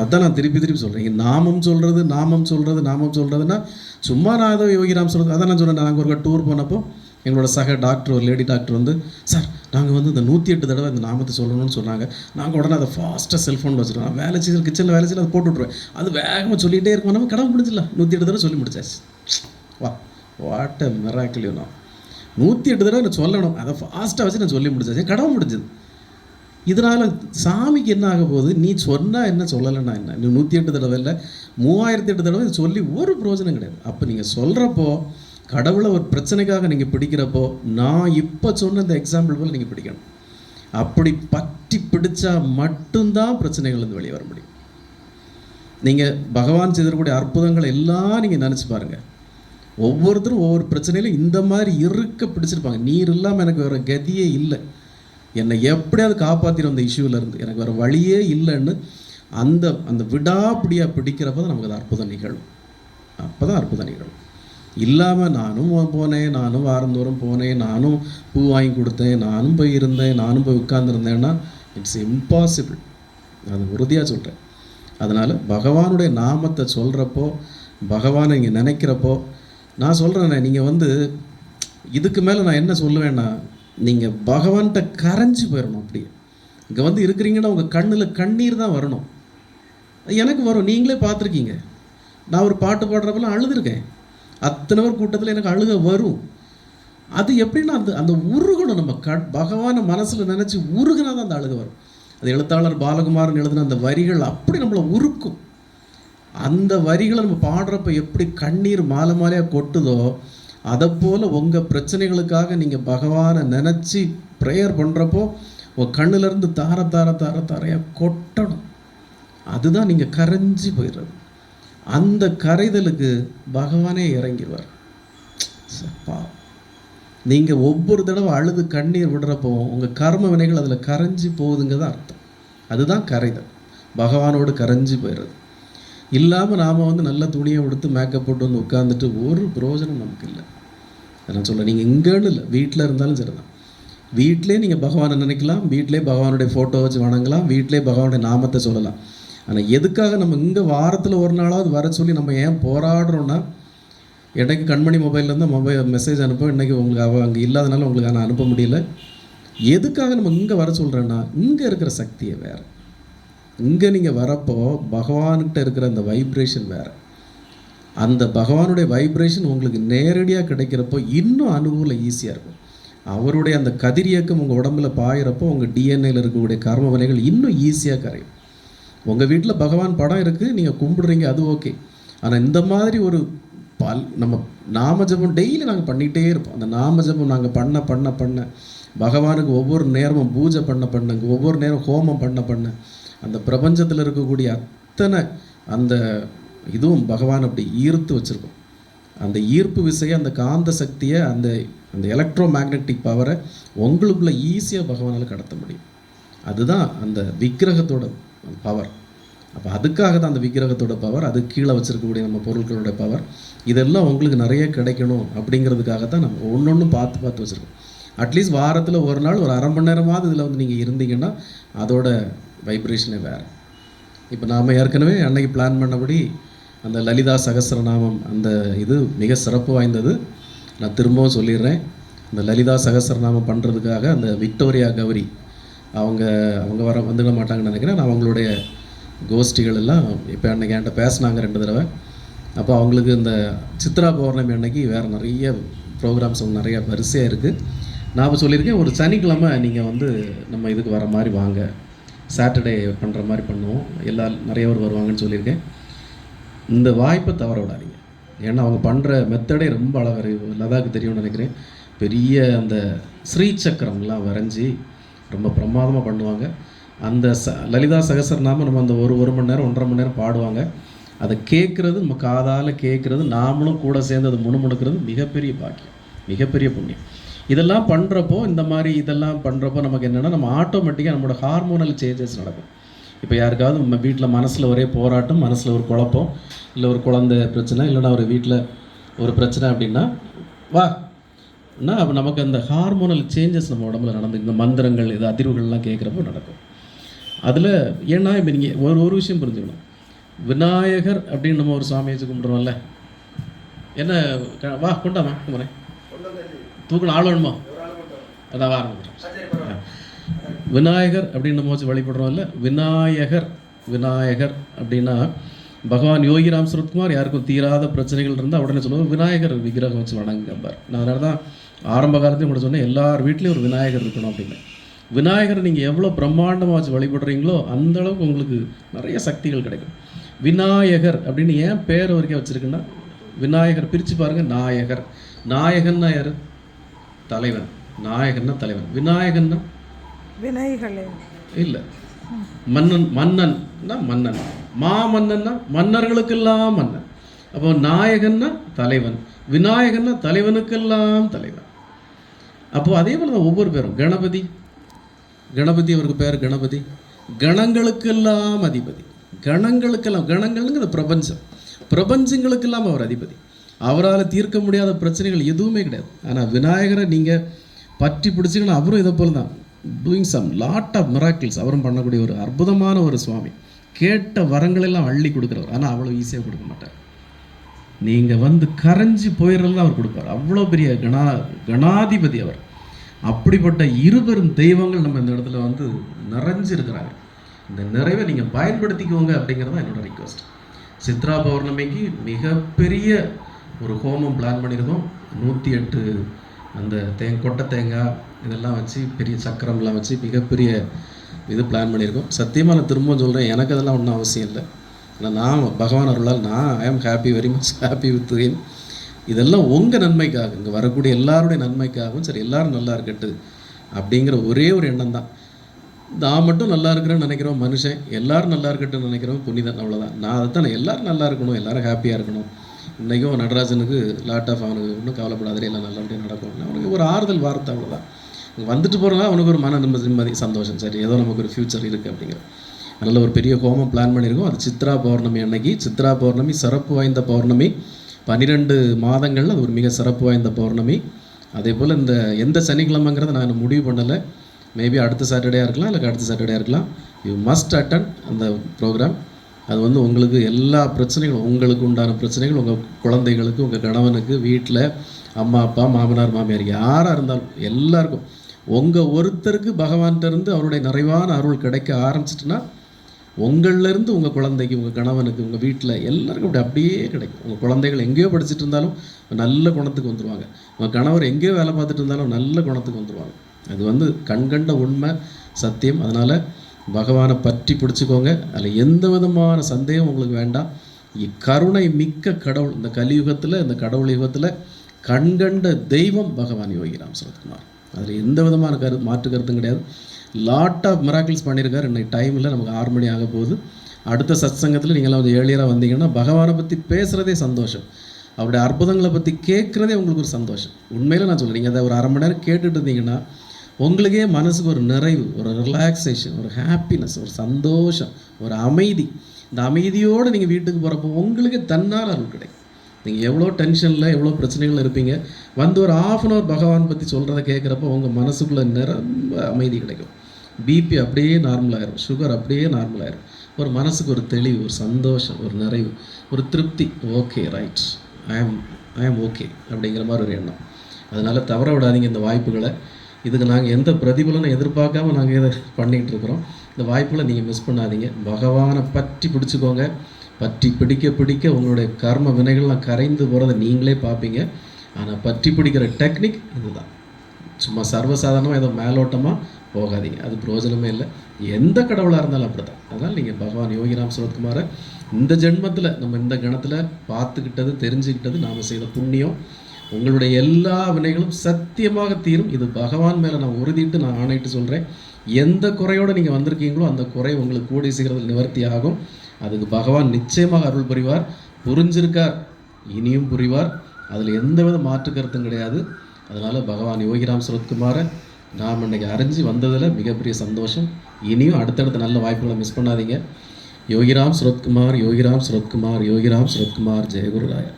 அதான் நான் திருப்பி திருப்பி சொல்கிறேன் நாமம் சொல்கிறது நாமம் சொல்கிறது நாமம் சொல்கிறதுனா சும்மா நான் ஏதோ யோகிராம் சொல்கிறது அதான் நான் சொன்னேன். நாங்கள் ஒரு டூர் போனப்போ எங்களோட சக டாக்டர் ஒரு லேடி டாக்டர் வந்து சார் நாங்கள் வந்து இந்த நூற்றி எட்டு தடவை இந்த நாமத்தை சொல்லணும்னு சொன்னாங்க. நாங்கள் உடனே அதை ஃபாஸ்ட்டாக செல்ஃபோனில் வச்சுருவோம். வேலை செய்கிற கிச்சனில் வேலை செய்யல அதை போட்டு விட்ருவேன் அது வேகமாக சொல்லிகிட்டே இருக்கும். நம்ம கடவுள் முடிஞ்சிடல நூற்றி எட்டு தடவை சொல்லி முடிச்சாச்சு. வா வாட் அ மிராக்கிள் நான் நூற்றி எட்டு தடவை நான் சொல்லணும். அதை ஃபாஸ்ட்டாக வச்சு நான் சொல்லி முடிச்சாச்சு. கடவுள் முடிஞ்சது. இதனால் சாமிக்கு என்ன ஆக போகுது? நீ சொன்னால் என்ன சொல்லலைன்னா என்ன? நீ நூற்றி எட்டு தடவை இல்லை மூவாயிரத்தி எட்டு தடவை சொல்லி ஒரு பிரயோஜனம் கிடையாது. அப்போ நீங்கள் சொல்கிறப்போ கடவுளை ஒரு பிரச்சனைக்காக நீங்கள் பிடிக்கிறப்போ நான் இப்போ சொன்ன இந்த எக்ஸாம்பிள் போல் நீங்கள் பிடிக்கணும். அப்படி பற்றி பிடிச்சா மட்டும்தான் பிரச்சனைகள்லேருந்து வெளியே வர முடியும். நீங்கள் பகவான் செய்திருக்கக்கூடிய அற்புதங்கள் எல்லாம் நீங்கள் நினச்சி பாருங்கள் ஒவ்வொருத்தரும் ஒவ்வொரு பிரச்சனையிலும் இந்த மாதிரி இருக்க பிடிச்சிருப்பாங்க. நீர் இல்லாமல் எனக்கு வேறு கதியே இல்லை. என்னை எப்படியாவது காப்பாற்றிடும் அந்த இஷ்யூவிலேருந்து இருந்து எனக்கு வேறு வழியே இல்லைன்னு அந்த அந்த விடாப்பிடியாக பிடிக்கிறப்ப தான் நமக்கு அது அற்புதம் நிகழும். அப்போ தான் அற்புதம் நிகழும். இல்லாமல் நானும் போனேன் நானும் வாரந்தோறும் போனேன் நானும் பூ வாங்கி கொடுத்தேன் நானும் போய் இருந்தேன் நானும் போய் உட்கார்ந்துருந்தேன்னா இட்ஸ் இம்பாசிபிள் அது உறுதியாக சொல்கிறேன் அதனால் பகவானுடைய நாமத்தை சொல்கிறப்போ பகவானை இங்கே நினைக்கிறப்போ நான் சொல்கிறேண்ணே நீங்கள் வந்து இதுக்கு மேலே நான் என்ன சொல்லுவேன்னா நீங்கள் பகவான்கிட்ட கரைஞ்சி போயிடணும் அப்படியே. இங்கே வந்து இருக்கிறீங்கன்னா உங்கள் கண்ணில் கண்ணீர் தான் வரணும். எனக்கு வரும். நீங்களே பார்த்துருக்கீங்க. நான் ஒரு பாட்டு பாடுறப்பெல்லாம் அழுதுருக்கேன். அத்தனை பேர் கூட்டத்தில் எனக்கு அழுக வரும். அது எப்படின்னா அந்த அந்த உருகணும் நம்ம க பகவானை மனசில் நினச்சி உருகினா தான் அந்த அழுக வரும். அது எழுத்தாளர் பாலகுமாரன் எழுதின அந்த வரிகள் அப்படி நம்மளை உருக்கும். அந்த வரிகளை நம்ம பாடுறப்ப எப்படி கண்ணீர் மாலை மாலையாக கொட்டுதோ அதை போல் உங்கள் பிரச்சனைகளுக்காக நீங்கள் பகவானை நினச்சி ப்ரேயர் பண்ணுறப்போ உங்கள் கண்ணிலேருந்து தார தார தார தாரையாக கொட்டணும். அதுதான் நீங்கள் கரைஞ்சி போயிடுறது. அந்த கரைதலுக்கு பகவானே இறங்கிடுவார். சப்பா நீங்கள் ஒவ்வொரு தடவை அழுது கண்ணீர் விடுறப்போ உங்கள் கர்ம வினைகள் அதில் கரைஞ்சி போகுதுங்க தான் அர்த்தம். அதுதான் கரைதல். பகவானோடு கரைஞ்சி போயிடுறது. இல்லாமல் நாம் வந்து நல்ல துணியை உடுத்து மேக்கப் போட்டு வந்து உட்காந்துட்டு ஒரு பிரயோஜனம் நமக்கு இல்லை நான் சொல்ல நீங்கள் இங்கேன்னு இல்லை வீட்டில் இருந்தாலும் சரி தான் வீட்டிலே நீங்கள் பகவானை நினைக்கலாம் வீட்டிலே பகவானுடைய ஃபோட்டோ வச்சு வணங்கலாம் வீட்டிலே பகவானுடைய நாமத்தை சொல்லலாம். ஆனால் எதுக்காக நம்ம இங்கே வாரத்தில் ஒரு நாளாவது வர சொல்லி நம்ம ஏன் போராடுறோன்னா எனக்கு கண்மணி மொபைல்லேருந்து மொபைல் மெசேஜ் அனுப்ப இன்றைக்கி உங்களுக்கு அவ அங்கே இல்லாதனால உங்களுக்கு நான் அனுப்ப முடியல. எதுக்காக நம்ம இங்கே வர சொல்கிறேன்னா இங்கே இருக்கிற சக்தியை வேறு. இங்கே நீங்கள் வரப்போ பகவான்கிட்ட இருக்கிற அந்த வைப்ரேஷன் வேறு. அந்த பகவானுடைய வைப்ரேஷன் உங்களுக்கு நேரடியாக கிடைக்கிறப்போ இன்னும் அனுகூலம் ஈஸியாக இருக்கும். அவருடைய அந்த கதிரியக்கம் உங்கள் உடம்புல பாயிறப்போ உங்கள் டிஎன்ஏல இருக்கக்கூடிய கர்ம வினைகள் இன்னும் ஈஸியாக கரையும். உங்கள் வீட்டில் பகவான் படம் இருக்குது நீங்கள் கும்பிடுறீங்க அது ஓகே ஆனால் இந்த மாதிரி ஒரு பல் நம்ம நாமஜபம் டெய்லி நாங்கள் பண்ணிகிட்டே இருப்போம். அந்த நாமஜபம் நாங்கள் பண்ண பண்ண பண்ண பகவானுக்கு ஒவ்வொரு நேரமும் பூஜை பண்ண பண்ணுங்க ஒவ்வொரு நேரம் ஹோமம் பண்ண பண்ண அந்த பிரபஞ்சத்தில் இருக்கக்கூடிய அத்தனை அந்த இதுவும் பகவான் அப்படி ஈர்த்து வச்சுருக்கோம். அந்த ஈர்ப்பு விசையை அந்த காந்த சக்தியை அந்த அந்த எலக்ட்ரோ மேக்னெட்டிக் பவரை உங்களுக்குள்ள ஈஸியாக பகவானால் கடத்த முடியும். அதுதான் அந்த விக்கிரகத்தோட பவர் அப்போ அதுக்காக தான் அந்த விக்கிரகத்தோட பவர் அது கீழே வச்சுருக்கக்கூடிய நம்ம பொருட்களோட பவர் இதெல்லாம் உங்களுக்கு நிறைய கிடைக்கணும் அப்படிங்கிறதுக்காக தான் நம்ம ஒன்று ஒன்றும் பார்த்து பார்த்து வச்சுருக்கோம். அட்லீஸ்ட் வாரத்தில் ஒரு நாள் ஒரு அரை மணி நேரமாவது இதில் வந்து நீங்கள் இருந்தீங்கன்னா அதோட வைப்ரேஷனே வேறு. இப்போ நாம் ஏற்கனவே அன்னைக்கு பிளான் பண்ணபடி அந்த லலிதா சகஸ்ரநாமம் அந்த இது மிக சிறப்பு வாய்ந்தது. நான் திரும்பவும் சொல்லிடுறேன். அந்த லலிதா சகஸ்ரநாமம் பண்ணுறதுக்காக அந்த விக்டோரியா கௌரி அவங்க அவங்க வர வந்துட மாட்டாங்கன்னு நினைக்கிறேன். நான் அவங்களுடைய கோஷ்டிகள் எல்லாம் இப்போ அன்றைக்கி என்கிட்ட பேசினாங்க ரெண்டு தடவை. அப்போ அவங்களுக்கு இந்த சித்ரா பௌர்ணமி அன்னைக்கு வேறு நிறைய ப்ரோக்ராம்ஸ் நிறைய வரிசையாக இருக்குது நான் இப்போ சொல்லியிருக்கேன் ஒரு சனிக்கிழமை நீங்கள் வந்து நம்ம இதுக்கு வர மாதிரி வாங்க. சாட்டர்டே பண்ணுற மாதிரி பண்ணுவோம். எல்லா நிறைய பேர் வருவாங்கன்னு சொல்லியிருக்கேன். இந்த வாய்ப்பை தவற விடாதீங்க. ஏன்னா அவங்க பண்ணுற மெத்தடே ரொம்ப அழகாக இருக்கு லதாக்கு தெரியும்னு நினைக்கிறேன். பெரிய அந்த ஸ்ரீ சக்கரம்லாம் வரைஞ்சி ரொம்ப பிரமாதமாக பண்ணுவாங்க. அந்த ச லலிதா சகசரநாமம் நம்ம அந்த ஒரு ஒரு மணி நேரம் ஒன்றரை மணி நேரம் பாடுவாங்க. அதை கேட்குறது நம்ம காதால் கேட்குறது நாமளும் கூட சேர்ந்து அதை முணுமுணுக்கிறது மிகப்பெரிய பாக்கியம். மிகப்பெரிய புண்ணியம். இதெல்லாம் பண்ணுறப்போ இந்த மாதிரி இதெல்லாம் பண்ணுறப்போ நமக்கு என்னென்னா நம்ம ஆட்டோமேட்டிக்காக நம்மளோட ஹார்மோனல் சேஞ்சஸ் நடக்கும். இப்போ யாருக்காவது நம்ம வீட்டில் மனசில் ஒரே போராட்டம் மனசில் ஒரு குழப்பம் இல்லை ஒரு குழந்தை பிரச்சனை இல்லைன்னா ஒரு வீட்டில் ஒரு பிரச்சனை அப்படின்னா வா அப்போ நமக்கு அந்த ஹார்மோனல் சேஞ்சஸ் நம்ம உடம்புல நடந்து இந்த மந்திரங்கள் இது அதிர்வுகள்லாம் கேட்குறப்போ நடக்கும். அதில் ஏன்னா இப்போ நீங்கள் ஒரு ஒரு விஷயம் புரிஞ்சுக்கணும். விநாயகர் அப்படின்னு நம்ம ஒரு சாமியை வச்சு கும்பிட்றோம்ல. என்ன வா கொண்டாமா கும்பிட்றேன். தூக்கணும் ஆள் வேணுமா? அதான் ஆரம்பிக்கிறேன் விநாயகர் அப்படின்னு நம்ம வச்சு இல்லை? விநாயகர் விநாயகர் அப்படின்னா பகவான் யோகிராம் சுரத்குமார் யாருக்கும் தீராத பிரச்சனைகள் இருந்தால் உடனே சொல்லுவோம் விநாயகர் விக்கிரகம் வச்சு வணங்கம்பார் நான் அதனால தான் ஆரம்ப காலத்தையும் கூட சொன்னேன் எல்லார் வீட்லேயும் ஒரு விநாயகர் இருக்கணும் அப்படின்னு. விநாயகரை நீங்கள் எவ்வளோ பிரம்மாண்டமாக வச்சு வழிபடுறீங்களோ அந்த அளவுக்கு உங்களுக்கு நிறைய சக்திகள் கிடைக்கும். விநாயகர் அப்படின்னு ஏன் பேர் வரைக்கும் வச்சுருக்குன்னா விநாயகர் பிரித்து பாருங்கள் நாயகர். நாயகன்னா யார்? தலைவன். நாயகன்னா தலைவன். விநாயகன்னா? வினைகளே இல்லை. மன்னன் மன்னன்னா மன்னன். மாமன்னன்னா மன்னர்களுக்கெல்லாம் மன்னன். அப்போ நாயகன்னா தலைவன். விநாயகன்னா தலைவனுக்கெல்லாம் தலைவன். அப்போ அதே போல தான் ஒவ்வொரு பேரும். கணபதி. கணபதி அவருக்கு பேர் கணபதி. கணங்களுக்கெல்லாம் அதிபதி. கணங்களுக்கெல்லாம் கணங்கள்ங்கிறது பிரபஞ்சம். பிரபஞ்சங்களுக்கெல்லாம் அவர் அதிபதி. அவரால் தீர்க்க முடியாத பிரச்சனைகள் எதுவுமே கிடையாது. ஆனால் விநாயகரை நீங்கள் பற்றி பிடிச்சிங்கன்னா அவரும் இதை போல தான். Doing some lot of miracles அவரும் பண்ணக்கூடிய ஒரு அற்புதமான ஒரு சுவாமி. கேட்ட வரங்களெல்லாம் அள்ளி கொடுக்குறவர். ஆனால் அவ்வளோ ஈஸியாக கொடுக்க மாட்டார். நீங்கள் வந்து கரைஞ்சி போயிடலாம் அவர் கொடுப்பார். அவ்வளோ பெரிய கணா கணாதிபதி அவர். அப்படிப்பட்ட இருபெரும் தெய்வங்கள் நம்ம இந்த இடத்துல வந்து நிறைஞ்சு இருக்கிறாங்க இந்த நிறைவை நீங்கள் பயன்படுத்திக்கோங்க அப்படிங்கிறது தான் என்னோட ரிக்வஸ்ட் சித்ரா பௌர்ணமிக்கு மிகப்பெரிய ஒரு ஹோமம் பிளான் பண்ணியிருக்கோம். நூற்றி எட்டு அந்த தேங் கொட்டை தேங்காய் இதெல்லாம் வச்சு பெரிய சக்கரம்லாம் வச்சு மிகப்பெரிய இது பிளான் பண்ணியிருக்கோம். சத்தியமாக நான் திரும்பவும் சொல்கிறேன் எனக்கு அதெல்லாம் ஒன்றும் அவசியம் இல்லை. ஆனால் நான் பகவான் அருளால் நான் I am happy very much happy with him இதெல்லாம் உங்கள் நன்மைக்காக இங்கே வரக்கூடிய எல்லாருடைய நன்மைக்காகவும் சரி எல்லோரும் நல்லா இருக்கட்டு அப்படிங்கிற ஒரே ஒரு எண்ணம் தான். நான் மட்டும் நல்லா இருக்கிறேன்னு நினைக்கிறோம் மனுஷன் எல்லோரும் நல்லா இருக்கட்டும்னு நினைக்கிறோம் புனிதன் அவ்வளோதான் நான் அதை தான் எல்லோரும் நல்லா இருக்கணும் எல்லோரும் ஹாப்பியாக இருக்கணும். இன்றைக்கும் நடராஜனுக்கு லாட் ஆஃப் அவனுக்கு ஒன்றும் கவலைப்படாதே எல்லாம் நல்லபடியாக நடக்கும். அவனுக்கு ஒரு ஆறுதல் வார்த்தை அவ்வளோதான் இங்க வந்துட்டு போகிறதா அவனுக்கு ஒரு மன நிம்மதி நிம்மதி சந்தோஷம். சரி ஏதோ நமக்கு ஒரு ஃப்யூச்சர் இருக்குது அப்படிங்கிற. நல்ல ஒரு பெரிய கோமம் பிளான் பண்ணியிருக்கோம். அது சித்ரா பௌர்ணமி அன்னைக்கு. சித்ரா பௌர்ணமி சிறப்பு வாய்ந்த பௌர்ணமி. பன்னிரெண்டு மாதங்களில் அது ஒரு மிக சிறப்பு வாய்ந்த பௌர்ணமி. அதே போல் இந்த எந்த சனிக்கிழமைங்கிறத நான் இன்னும் முடிவு பண்ணலை. மேபி அடுத்த சாட்டர்டேயாக இருக்கலாம் இல்லை அடுத்த சாட்டர்டேயாக இருக்கலாம். யூ மஸ்ட் அட்டன் அந்த ப்ரோக்ராம் அது வந்து உங்களுக்கு எல்லா பிரச்சனைகளும் உங்களுக்கு உண்டான பிரச்சனைகள் உங்கள் குழந்தைகளுக்கு உங்கள் கணவனுக்கு வீட்டில் அம்மா அப்பா மாமனார் மாமியார் யாராக இருந்தாலும் எல்லாருக்கும். உங்கள் ஒருத்தருக்கு பகவான்கிட்டருந்து அவருடைய நிறைவான அருள் கிடைக்க ஆரம்பிச்சிட்டுன்னா உங்கள்லேருந்து உங்கள் குழந்தைக்கு உங்கள் கணவனுக்கு உங்கள் வீட்டில் எல்லாருக்கும் அப்படி அப்படியே கிடைக்கும். உங்கள் குழந்தைகள் எங்கேயோ படிச்சுட்டு இருந்தாலும் நல்ல குணத்துக்கு வந்துடுவாங்க உங்கள் கணவர் எங்கேயோ வேலை பார்த்துட்டு இருந்தாலும் நல்ல குணத்துக்கு வந்துடுவாங்க அது வந்து கண்கண்ட உண்மை சத்தியம். அதனால் பகவானை பற்றி பிடிச்சிக்கோங்க. அதில் எந்த விதமான சந்தேகம் உங்களுக்கு வேண்டாம். இ- கருணை மிக்க கடவுள். இந்த கலியுகத்தில் இந்த கடவுள் யுகத்தில் கண்கண்ட தெய்வம் பகவான் யோகி ராம் சரத்குமார் அதில் எந்த விதமான கரு மாற்று கருத்தும் கிடையாது. லாட் ஆஃப் மிராக்கிள்ஸ் பண்ணியிருக்காரு இன்னைக்கு டைமில் நமக்கு ஆறு மணி ஆக போகுது. அடுத்த சத்சங்கத்தில் நீங்களாம் கொஞ்சம் ஏழியராக வந்தீங்கன்னா பகவானை பற்றி பேசுகிறதே சந்தோஷம். அவருடைய அற்புதங்களை பற்றி கேட்குறதே உங்களுக்கு ஒரு சந்தோஷம். உண்மையில் நான் சொல்கிறேன் நீங்கள் அதை ஒரு அரை மணி நேரம் கேட்டுட்டு இருந்தீங்கன்னா உங்களுக்கே மனசுக்கு ஒரு நிறைவு ஒரு ரிலாக்ஸேஷன் ஒரு ஹாப்பினஸ் ஒரு சந்தோஷம் ஒரு அமைதி. இந்த அமைதியோடு நீங்கள் வீட்டுக்கு போகிறப்போ உங்களுக்கே தன்னால் அருள் கிடைக்கும். நீங்கள் எவ்வளோ டென்ஷனில் எவ்வளோ பிரச்சனைகள் இருப்பீங்க வந்து ஒரு ஆஃப் அன் ஹவர் பகவான் பற்றி சொல்கிறத கேட்குறப்போ உங்கள் மனசுக்குள்ளே நிரம்ப அமைதி கிடைக்கும். பிபி அப்படியே நார்மல் ஆயிரும். சுகர் அப்படியே நார்மல் ஆயிரும். ஒரு மனசுக்கு ஒரு தெளிவு ஒரு சந்தோஷம் ஒரு நிறைவு ஒரு திருப்தி. ஓகே ரைட் ஐ ஆம் ஐ ஆம் ஓகே அப்படிங்கிற மாதிரி ஒரு எண்ணம். அதனால் தவற விடாதீங்க இந்த வாய்ப்புகளை. இதுக்கு நாங்கள் எந்த பிரதிபலனும் எதிர்பார்க்காம நாங்கள் இதை பண்ணிக்கிட்டு இருக்கிறோம். இந்த வாய்ப்பில் நீங்கள் மிஸ் பண்ணாதீங்க. பகவானை பற்றி பிடிச்சிக்கோங்க. பற்றி பிடிக்க பிடிக்க உங்களுடைய கர்ம வினைகள்லாம் கரைந்து போகிறத நீங்களே பார்ப்பீங்க. ஆனால் பற்றி பிடிக்கிற டெக்னிக் இதுதான். சும்மா சர்வசாதாரணமாக ஏதோ மேலோட்டமாக போகாதீங்க. அது பிரயோஜனமே இல்லை. எந்த கடவுளாக இருந்தாலும் அப்படி தான் அதனால் நீங்கள் பகவான் யோகிராம் சுரத்குமாரை இந்த ஜென்மத்தில் நம்ம இந்த கணத்தில் பார்த்துக்கிட்டது தெரிஞ்சுக்கிட்டது நாம் செய்த புண்ணியம். உங்களுடைய எல்லா வினைகளும் சத்தியமாக தீரும். இது பகவான் மேலே நான் உறுதிட்டு நான் ஆணையிட்டு சொல்கிறேன் எந்த குறையோடு நீங்கள் வந்திருக்கீங்களோ அந்த குறை உங்களுக்கு கூடிய சீக்கிரத்தில் நிவர்த்தி ஆகும். அதுக்கு பகவான் நிச்சயமாக அருள் புரிவார். புரிஞ்சிருக்கார் இனியும் புரிவார். அதில் எந்தவித மாற்று கருத்தும் கிடையாது. அதனால் பகவான் யோகிராம் சுரத்குமாரை நாம் இன்னைக்கு அறிஞ்சு வந்ததில் மிகப்பெரிய சந்தோஷம். இனியும் அடுத்தடுத்த நல்ல வாய்ப்புகளை மிஸ் பண்ணாதீங்க. யோகிராம் சுரத்குமார் யோகிராம் சுரத்குமார் யோகிராம் சுரத்குமார் ஜெயகுருராயா